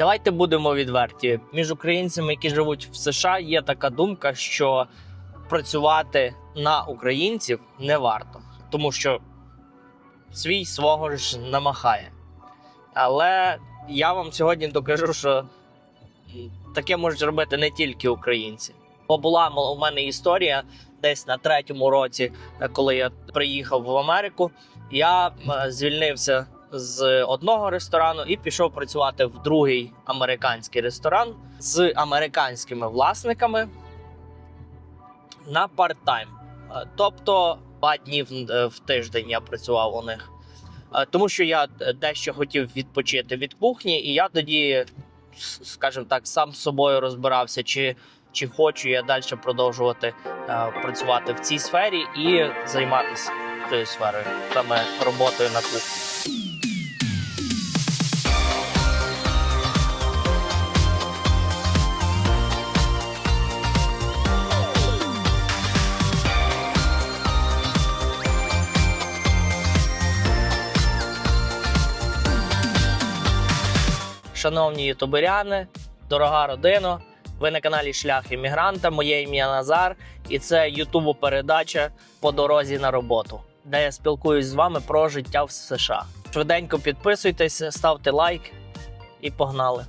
Давайте будемо відверті. Між українцями, які живуть в США, є така думка, що працювати на українців не варто, тому що свій свого ж намахає. Але я вам сьогодні докажу, що таке можуть робити не тільки українці. Бо була у мене історія десь на третьому році, е, коли я приїхав в Америку. Я е, звільнився з одного ресторану і пішов працювати в другий американський ресторан з американськими власниками на парт-тайм. Е, Тобто два дні в, е, тиждень я працював у них. Е, Тому що я дещо хотів відпочити від кухні, і я тоді, скажімо так, сам з собою розбирався, чи, чи хочу я далі продовжувати е, працювати в цій сфері і займатися цією сферою, саме роботою на кухні. Шановні ютуберяни, дорога родина, ви на каналі Шлях іммігранта. Моє ім'я Назар, і це ютубу передача по дорозі на роботу, де я спілкуюсь з вами про життя в США. Швиденько підписуйтесь, ставте лайк і погнали.